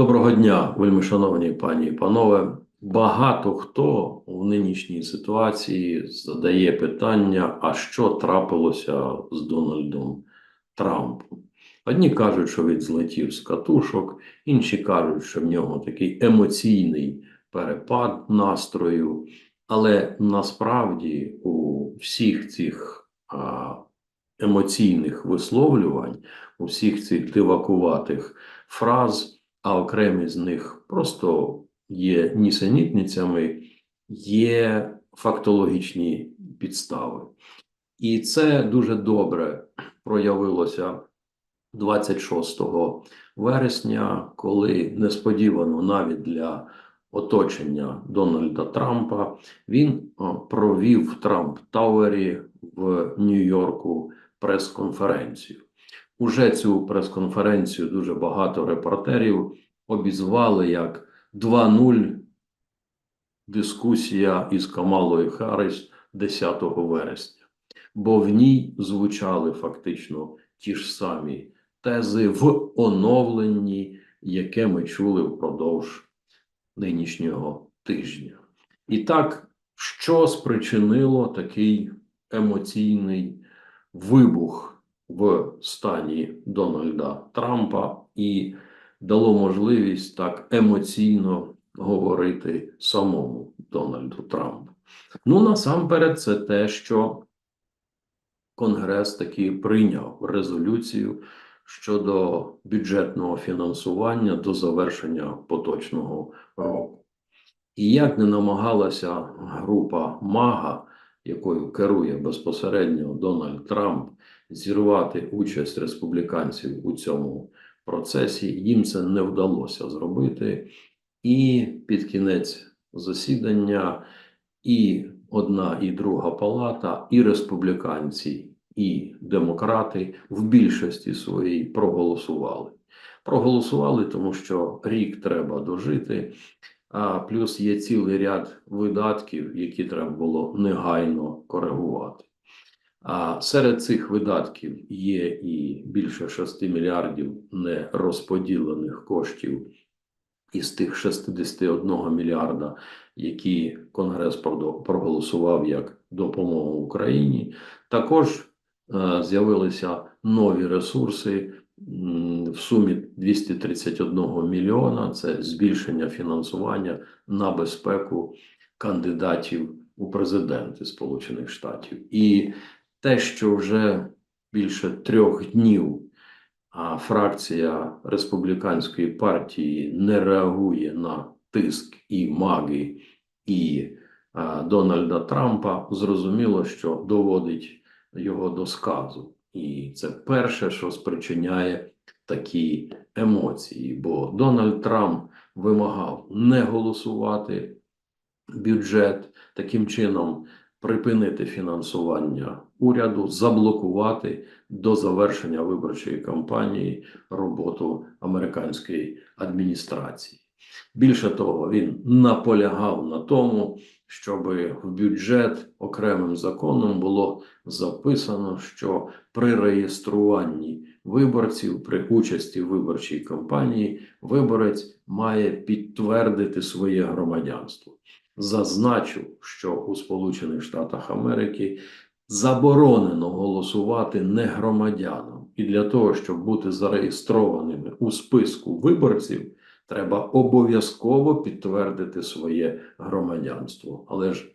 Доброго дня, вельмишановні пані і панове. Багато хто в нинішній ситуації задає питання: а що трапилося з Дональдом Трампом? Одні кажуть, що він злетів з катушок, інші кажуть, що в нього такий емоційний перепад настрою. Але насправді у всіх цих емоційних висловлювань, у всіх цих дивакуватих фраз а окремі з них просто є нісенітницями, є фактологічні підстави. І це дуже добре проявилося 26 вересня, коли несподівано навіть для оточення Дональда Трампа він провів Трамп Тауері в Нью-Йорку прес-конференцію. Уже цю прес-конференцію дуже багато репортерів обізвали як 2.0 дискусія із Камалою Харріс 10 вересня, бо в ній звучали фактично ті ж самі тези в оновленні, яке ми чули впродовж нинішнього тижня. І так, що спричинило такий емоційний вибух? В стані Дональда Трампа і дало можливість так емоційно говорити самому Дональду Трампу. Ну, насамперед, це те, що Конгрес таки прийняв резолюцію щодо бюджетного фінансування до завершення поточного року. І як не намагалася група Мага, якою керує безпосередньо Дональд Трамп, зірвати участь республіканців у цьому процесі. Їм це не вдалося зробити, і під кінець засідання і одна, і друга палата, і республіканці, і демократи в більшості своїй проголосували. Проголосували, тому що рік треба дожити. А плюс є цілий ряд видатків, які треба було негайно коригувати. А серед цих видатків є і більше 6 мільярдів нерозподілених коштів із тих 61 мільярда, які Конгрес проголосував як допомогу Україні. Також е, з'явилися нові ресурси в сумі 231 мільйона. Це збільшення фінансування на безпеку кандидатів у президенти Сполучених Штатів. І те, що вже більше трьох днів а фракція республіканської партії не реагує на тиск і маги і а, Дональда Трампа, зрозуміло, що доводить його до сказу. І це перше, що спричиняє такі емоції. Бо Дональд Трамп вимагав не голосувати бюджет таким чином припинити фінансування уряду, заблокувати до завершення виборчої кампанії роботу американської адміністрації. Більше того, він наполягав на тому, щоб в бюджет окремим законом було записано, що при реєструванні виборців при участі в виборчій кампанії виборець має підтвердити своє громадянство. Зазначу, що у Сполучених Штатах Америки заборонено голосувати не громадянам, і для того, щоб бути зареєстрованими у списку виборців, треба обов'язково підтвердити своє громадянство. Але ж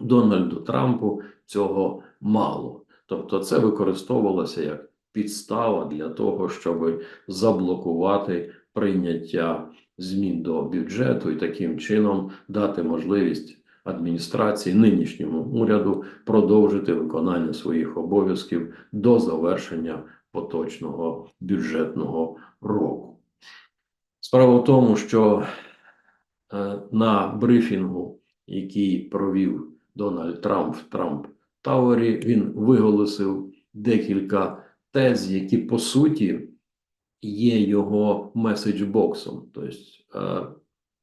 Дональду Трампу цього мало. Тобто, це використовувалося як підстава для того, щоб заблокувати прийняття змін до бюджету і таким чином дати можливість адміністрації нинішньому уряду продовжити виконання своїх обов'язків до завершення поточного бюджетного року. Справа в тому, що е, на брифінгу, який провів Дональд Трамп в Трамп Тауері, він виголосив декілька тез, які по суті є його меседжбоксом, тобто е,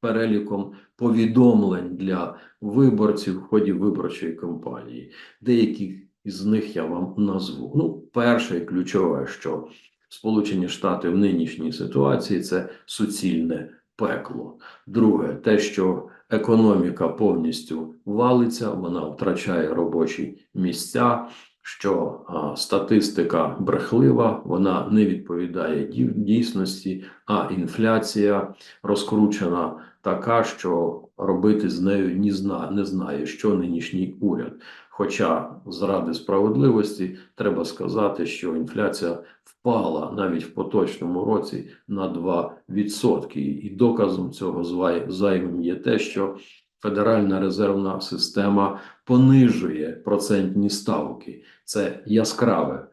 переліком повідомлень для виборців в ході виборчої кампанії. Деякі з них я вам назву. Ну, перше і ключове, що Сполучені Штати в нинішній ситуації це суцільне пекло. Друге, те, що економіка повністю валиться, вона втрачає робочі місця. Що а, статистика брехлива, вона не відповідає дій- дійсності, а інфляція розкручена така, що робити з нею ні зна, не знає, що нинішній уряд. Хоча заради справедливості треба сказати, що інфляція впала навіть в поточному році на 2%. І доказом цього звай- є те, що Федеральна резервна система понижує процентні ставки. Це яскраве,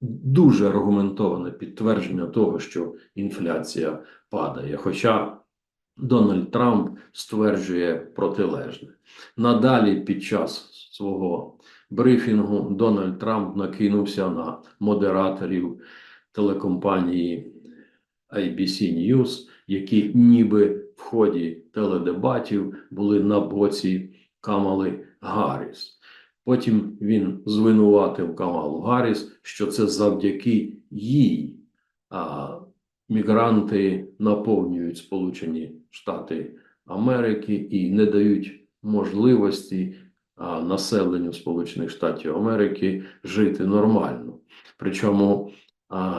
дуже аргументоване підтвердження того, що інфляція падає. Хоча Дональд Трамп стверджує протилежне. Надалі під час свого брифінгу Дональд Трамп накинувся на модераторів телекомпанії ABC News, які ніби в ході теледебатів були на боці Камали Гарріс. Потім він звинуватив Камалу Гарріс, що це завдяки їй а, мігранти наповнюють Сполучені Штати Америки і не дають можливості а, населенню Сполучених Штатів Америки жити нормально. Причому,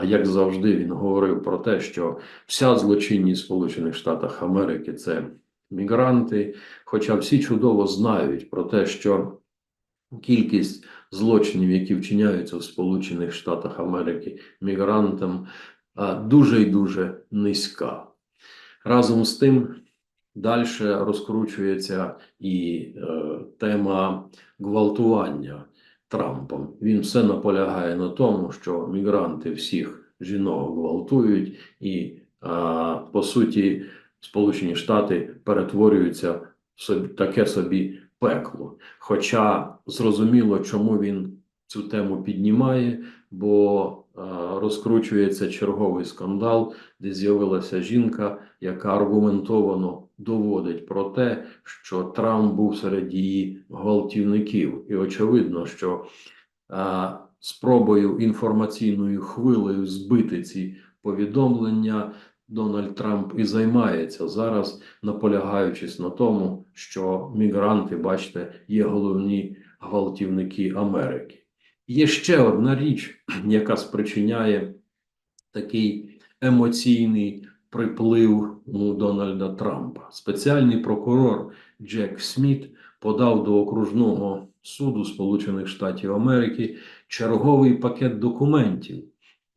як завжди, він говорив про те, що вся злочинність Сполучених Штатах Америки це мігранти, хоча всі чудово знають про те, що кількість злочинів, які вчиняються в Сполучених Штатах Америки мігрантам, дуже і дуже низька. Разом з тим, далі розкручується і е, тема гвалтування Трампом. Він все наполягає на тому, що мігранти всіх жінок гвалтують, і а, по суті, Сполучені Штати перетворюються в собі, таке собі пекло. Хоча зрозуміло, чому він цю тему піднімає, бо розкручується черговий скандал, де з'явилася жінка, яка аргументовано доводить про те, що Трамп був серед її гвалтівників, і очевидно, що а, спробою інформаційною хвилею збити ці повідомлення Дональд Трамп і займається зараз, наполягаючись на тому, що мігранти, бачите, є головні гвалтівники Америки. Є ще одна річ, яка спричиняє такий емоційний приплив у Дональда Трампа. Спеціальний прокурор Джек Сміт подав до окружного суду Сполучених Штатів Америки черговий пакет документів,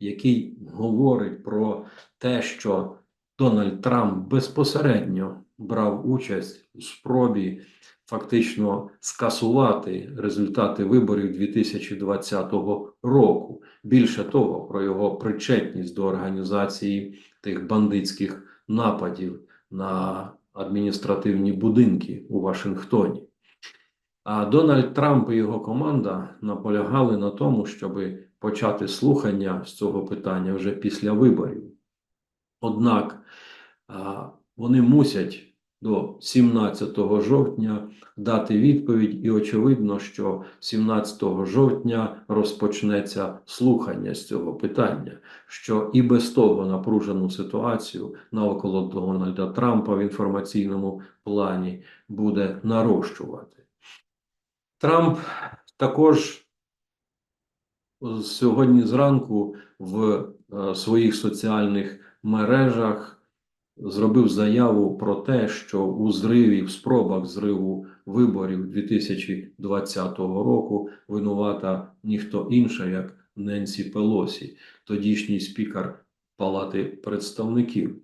який говорить про те, що Дональд Трамп безпосередньо брав участь у спробі фактично скасувати результати виборів 2020 року. Більше того, про його причетність до організації тих бандитських нападів на адміністративні будинки у Вашингтоні. А Дональд Трамп і його команда наполягали на тому, щоб почати слухання з цього питання вже після виборів. Однак вони мусять до 17 жовтня дати відповідь, і очевидно, що 17 жовтня розпочнеться слухання з цього питання, що і без того напружену ситуацію навколо Дональда Трампа в інформаційному плані буде нарощувати. Трамп також сьогодні зранку в е, своїх соціальних мережах зробив заяву про те, що у зриві, в спробах зриву виборів 2020 року винувата ніхто інша, як Ненсі Пелосі, тодішній спікер Палати представників.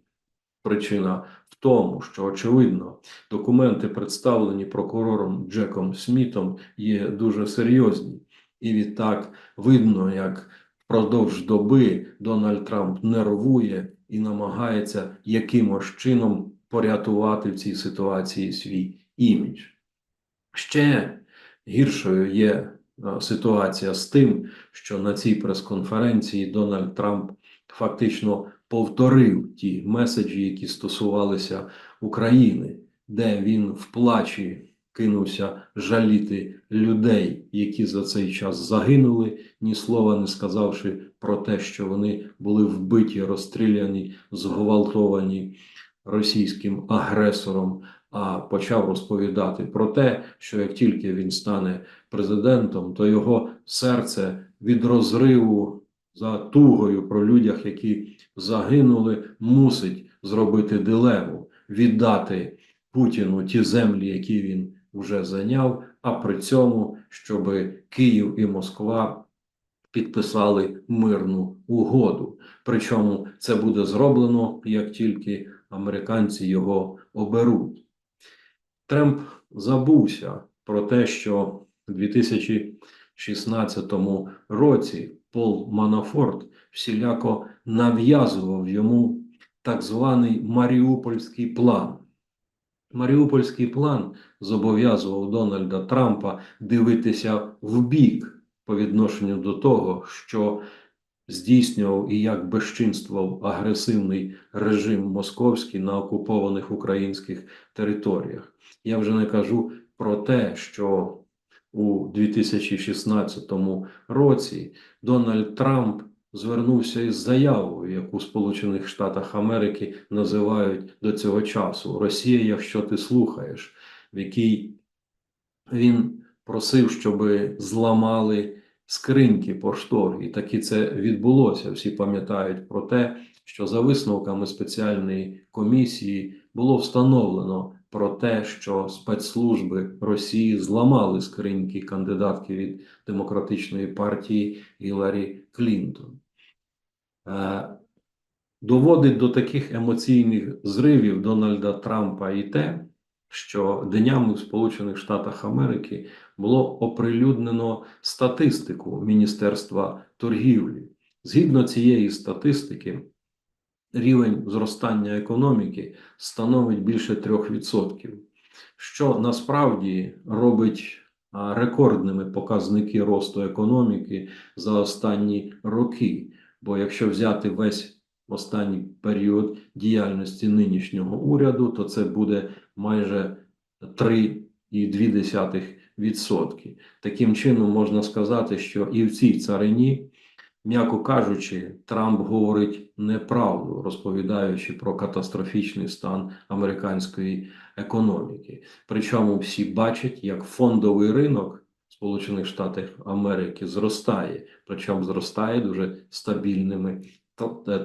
Причина в тому, що очевидно документи, представлені прокурором Джеком Смітом, є дуже серйозні, і відтак видно, як впродовж доби Дональд Трамп нервує і намагається якимось чином порятувати в цій ситуації свій імідж. Ще гіршою є е, ситуація з тим, що на цій прес-конференції Дональд Трамп фактично повторив ті меседжі, які стосувалися України, де він в плачі кинувся жаліти людей, які за цей час загинули, ні слова не сказавши про те, що вони були вбиті, розстріляні, зґвалтовані російським агресором, а почав розповідати про те, що як тільки він стане президентом, то його серце від розриву за тугою про людях, які загинули, мусить зробити дилему, віддати Путіну ті землі, які він вже зайняв, а при цьому, щоб Київ і Москва підписали мирну угоду. Причому це буде зроблено, як тільки американці його оберуть. Тремп забувся про те, що у 2016 році Пол Манафорт всіляко нав'язував йому так званий Маріупольський план. Маріупольський план зобов'язував Дональда Трампа дивитися в бік по відношенню до того, що здійснював і як безчинствував агресивний режим московський на окупованих українських територіях. Я вже не кажу про те, що у 2016 році Дональд Трамп звернувся із заявою, яку Сполучених Штатах Америки називають до цього часу Росія, якщо ти слухаєш, в якій він просив, щоб зламали скриньки поштові. І таки це відбулося. Всі пам'ятають про те, що за висновками спеціальної комісії було встановлено про те, що спецслужби Росії зламали скриньки кандидатки від демократичної партії Гіларі Клінтон. Е, Доводить до таких емоційних зривів Дональда Трампа і те, що днями в Сполучених Штатах Америки було оприлюднено статистику Міністерства торгівлі. Згідно цієї статистики, рівень зростання економіки становить більше 3%, що насправді робить рекордними показники росту економіки за останні роки. Бо якщо взяти весь останній період діяльності нинішнього уряду, то це буде майже 3,2%. Таким чином можна сказати, що і в цій царині, м'яко кажучи, Трамп говорить неправду, розповідаючи про катастрофічний стан американської економіки. Причому всі бачать, як фондовий ринок Сполучених Штатів Америки зростає, причому зростає дуже стабільними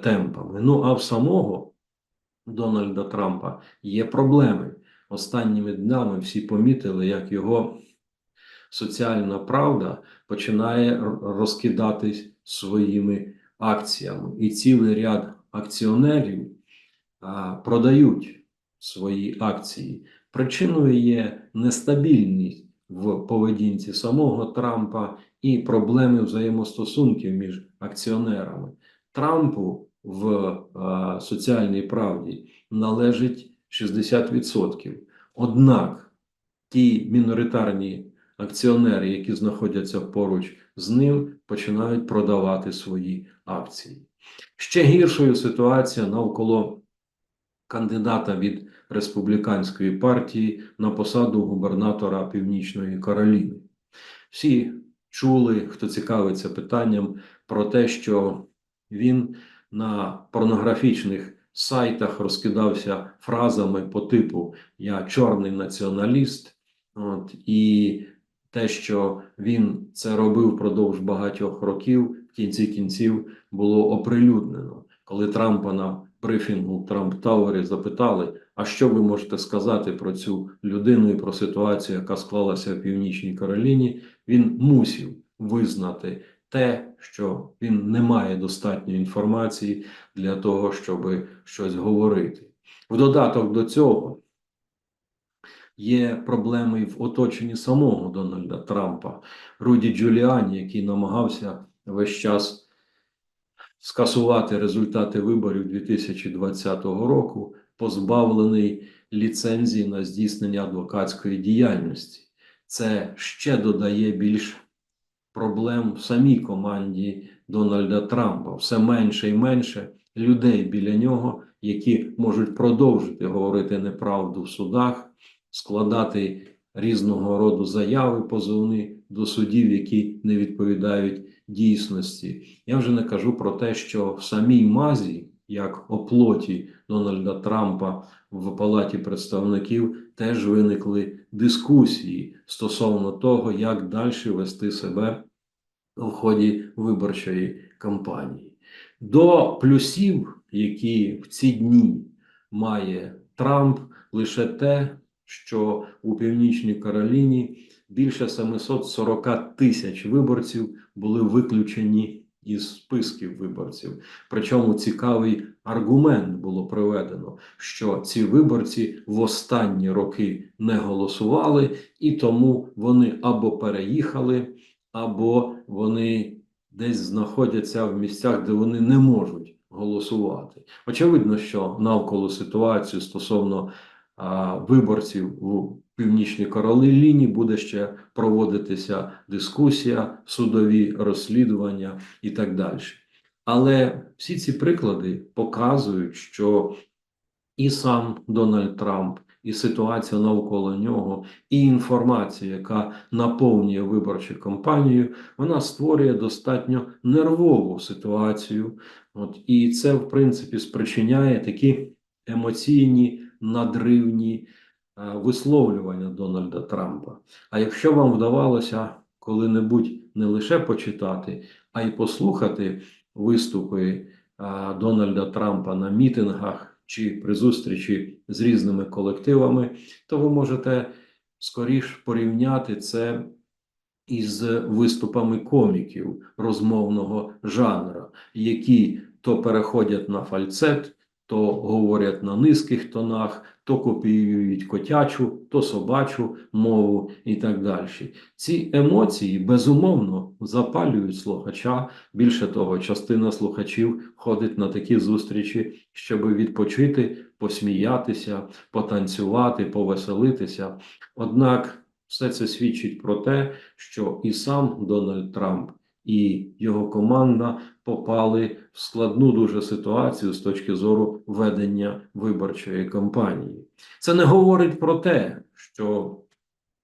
темпами. Ну а в самого Дональда Трампа є проблеми. Останніми днями всі помітили, як його соціальна правда починає розкидатись своїми акціями, і цілий ряд акціонерів а, продають свої акції. Причиною є нестабільність в поведінці самого Трампа і проблеми взаємостосунків між акціонерами. Трампу в е, соціальній правді належить 60%. Однак ті міноритарні акціонери, які знаходяться поруч з ним, починають продавати свої акції. Ще гіршою ситуація навколо кандидата від республіканської партії на посаду губернатора Північної Кароліни. Всі чули, хто цікавиться питанням, про те, що він на порнографічних сайтах розкидався фразами по типу Я чорний націоналіст. От, і те, що він це робив впродовж багатьох років, в кінці кінців було оприлюднено. Коли Трампа на брифінгу Трамп Тауері запитали, а що ви можете сказати про цю людину і про ситуацію, яка склалася в Північній Кароліні, він мусів визнати те, що він не має достатньої інформації для того, щоб щось говорити. В додаток до цього є проблеми в оточенні самого Дональда Трампа, Руді Джуліані, який намагався весь час скасувати результати виборів 2020 року, позбавлений ліцензії на здійснення адвокатської діяльності. Це ще додає більш проблем в самій команді Дональда Трампа. Все менше і менше людей біля нього, які можуть продовжити говорити неправду в судах, складати різного роду заяви, позовни до судів, які не відповідають дійсності. Я вже не кажу про те, що в самій мазі, як оплоті Дональда Трампа в Палаті представників, теж виникли дискусії стосовно того, як далі вести себе в ході виборчої кампанії. До плюсів, які в ці дні має Трамп, лише те, що у Північній Кароліні більше 740 тисяч виборців були виключені із списків виборців. Причому цікавий аргумент було приведено, що ці виборці в останні роки не голосували, і тому вони або переїхали, або вони десь знаходяться в місцях, де вони не можуть голосувати. Очевидно, що навколо ситуації стосовно а, виборців у Північній Кароліні буде ще проводитися дискусія, судові розслідування і так далі. Але всі ці приклади показують, що і сам Дональд Трамп, і ситуація навколо нього, і інформація, яка наповнює виборчу кампанію, вона створює достатньо нервову ситуацію. От, і це, в принципі, спричиняє такі емоційні надривні висловлювання Дональда Трампа. А якщо вам вдавалося коли-небудь не лише почитати, а й послухати виступи е, Дональда Трампа на мітингах чи при зустрічі з різними колективами, то ви можете скоріш порівняти це із виступами коміків розмовного жанра, які то переходять на фальцет, то говорять на низьких тонах, то копіюють котячу, то собачу мову і так далі. Ці емоції безумовно запалюють слухача. Більше того, частина слухачів ходить на такі зустрічі, щоб відпочити, посміятися, потанцювати, повеселитися. Однак все це свідчить про те, що і сам Дональд Трамп, і його команда попали в складну дуже ситуацію з точки зору ведення виборчої кампанії. Це не говорить про те, що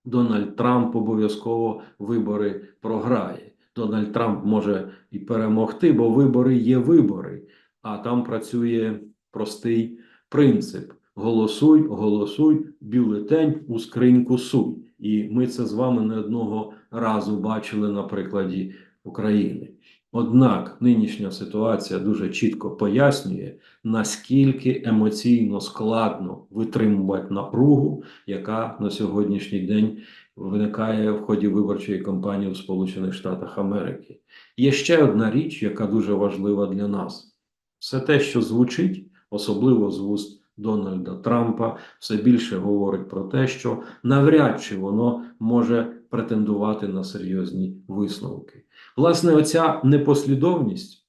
Дональд Трамп обов'язково вибори програє. Дональд Трамп може і перемогти, бо вибори є вибори, а там працює простий принцип: голосуй, голосуй, бюлетень у скриньку суй. І ми це з вами не одного разу бачили на прикладі України. Однак нинішня ситуація дуже чітко пояснює, наскільки емоційно складно витримувати напругу, яка на сьогоднішній день виникає в ході виборчої кампанії в Сполучених Штатах Америки. Є ще одна річ, яка дуже важлива для нас: все те, що звучить, особливо з вуст Дональда Трампа, все більше говорить про те, що навряд чи воно може претендувати на серйозні висновки. Власне, оця непослідовність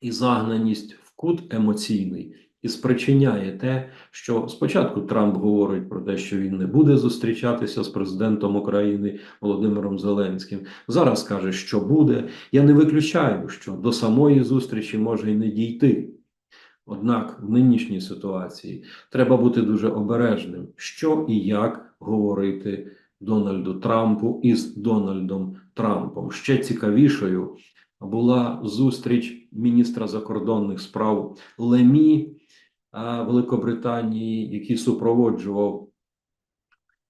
і загнаність в кут емоційний і спричиняє те, що спочатку Трамп говорить про те, що він не буде зустрічатися з президентом України Володимиром Зеленським. Зараз каже, що буде. Я не виключаю, що до самої зустрічі може й не дійти. Однак в нинішній ситуації треба бути дуже обережним, що і як говорити Дональду Трампу із Дональдом Трампом. Ще цікавішою була зустріч міністра закордонних справ Лемі Великобританії, який супроводжував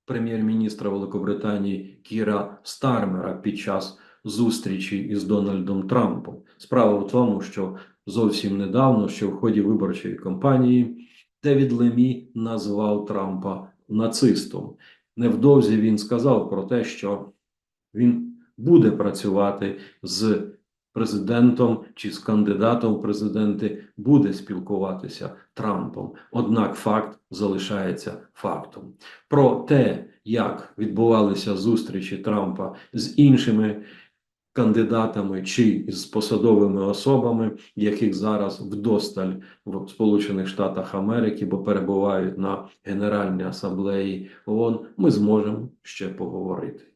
прем'єр-міністра Великобританії Кіра Стармера під час зустрічі із Дональдом Трампом. Справа в тому, що зовсім недавно, що в ході виборчої кампанії, Девід Лемі назвав Трампа нацистом. Невдовзі він сказав про те, що він буде працювати з президентом чи з кандидатом в президенти, буде спілкуватися Трампом. Однак факт залишається фактом. Про те, як відбувалися зустрічі Трампа з іншими кандидатами чи з посадовими особами, яких зараз вдосталь в Сполучених Штатах Америки, бо перебувають на Генеральній асамблеї ООН, ми зможемо ще поговорити.